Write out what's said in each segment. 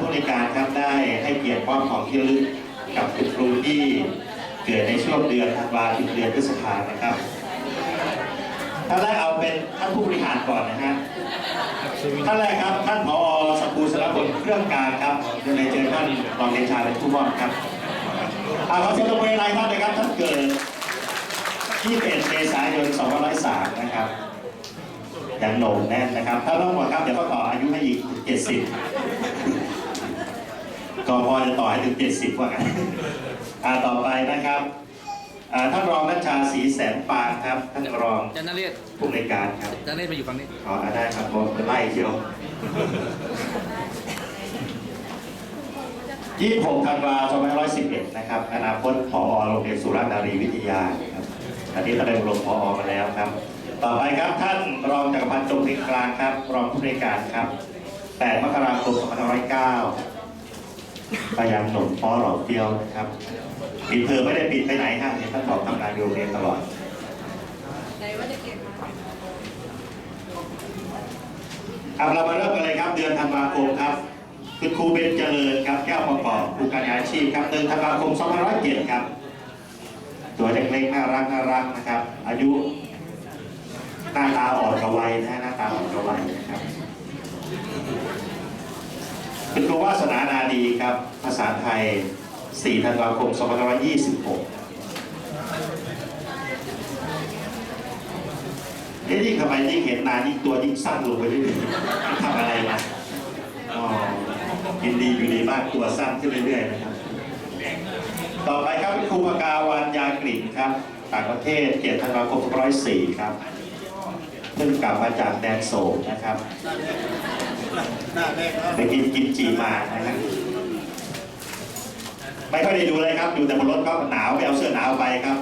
ผู้ในการครับได้ให้เกียรติมอบของที่ระลึกกับคุณครูที่เกิดในช่วงเดือนธันวาถึงเดือนพฤษภานะครับท่านแรกเอาเป็นท่านผู้บริหารก่อนนะฮะท่านแรกครับท่านผอสกูลสารพลเครื่องการครับเดี๋ยวในเจอท่านรองเดชาเป็นผู้มอบครับอาขอเชิญตัวเวลาท่านนะครับท่านเกิด21เมษายน2503นะครับยังโหน่งแน่นนะครับ ถ้าต้องหมดครับเดี๋ยวก็ต่ออายุให้อีก70 ก็พอจะต่อให้ถึง 70 ว่ากันอ่าต่อไปนะครับอ่าท่านรองนัชชาศรีแสนปานครับ ท่านรองจันนเรศผู้ในวยการครับจันนเรศไปอยู่ฝั่งนี้ ขอได้ครับผมไล่เชียว26ธันวาคม2511 นะครับ อนาคตผอโรงเรียนสุราษฎร์นารีวิทยาครับอันนี้ก็ได้ลงผอมาแล้วครับ ต่อไปครับท่านรองจักรพันธ์จงพิงกลางครับ รองผู้ในวยการครับ 8 มกราคม2509 พยายามหนุนฟ้อหลอกเดียวนะครับปิดเทอมไม่ได้ปิดไปไหนครับเนี่ยท่านบอกทำงานอยู่โรงเรียนตลอดไหนว่าจะเก็บมาครับเรามาเริ่มกันเลยครับ เดือนธันวาคมครับคุณครูเบญเจริญครับแก้วประกอบครูการอาชีพครับเดือนธันวาคม2507ครับ ตัวเล็กๆน่ารักน่ารักนะครับ อายุหน้าตาอ่อนกว่าวัยนะฮะหน้าตาอ่อนกว่าวัยนะครับคุณครูวาสนานา ดีครับ ภาษาไทย 4 ธันวาคม 2526เอ๊ะยิ่งทำไมยิ่งเห็นนานยิ่งตัวยิ่งสั้นลงไปเรื่อยๆทำอะไรมาอ๋อกินดีอยู่ดีมากตัวสั้นขึ้นเรื่อยๆนะครับ ต่อไปครับครูปากาวันยากลิ่นครับ ต่างประเทศเกียรติธันวาคม104ครับ เพิ่งกลับมาจากแดนโซลนะครับ ไปกินกิมจิมานะครับไม่ค่อยได้ดูเลยครับ อยู่แต่บนรถก็หนาวไปเอาเสื้อหนาวไปครับ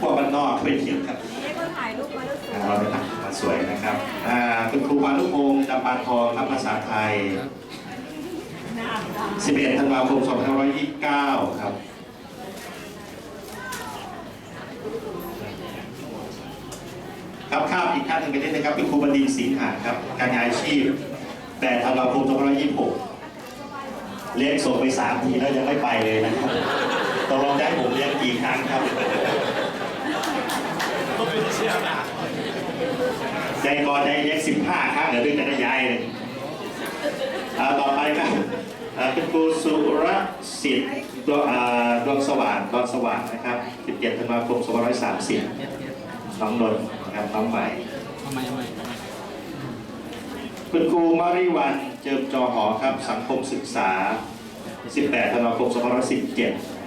พวกบ้านนอกไปเที่ยวครับให้คนถ่ายรูปมาแล้วสวยเราเป็นนักมาสวยนะครับอ่าคุณครูพานุพงศ์จำปาทองครับภาษาไทย 11 ธันวาคม 2529 ครับครับข้ามอีกท่านหนึ่งไปนิดนะครับเป็นครูบดินทร์ศรีหาครับการงานอาชีพ 8ธันวาคม2526 เลี้ยงส่งไป3ทีแล้วยังไม่ไปเลยนะครับตกลงได้ผมเลี้ยงกี่ครั้งครับใจก่อนใจเลี้ยงสิบห้าครั้งเดี๋ยวถึงจะได้ย้ายเลยอาต่อไปครับอ่าเป็นครูสุรสิทธิ์ดวงดวงสว่างดวงสว่างนะครับ17ธันวาคม2530 น้องนนท์นะครับน้องใหม่ คุณครูมาริวันเจิมจอหอครับ สังคมศึกษา 18 ธันวาคม 2517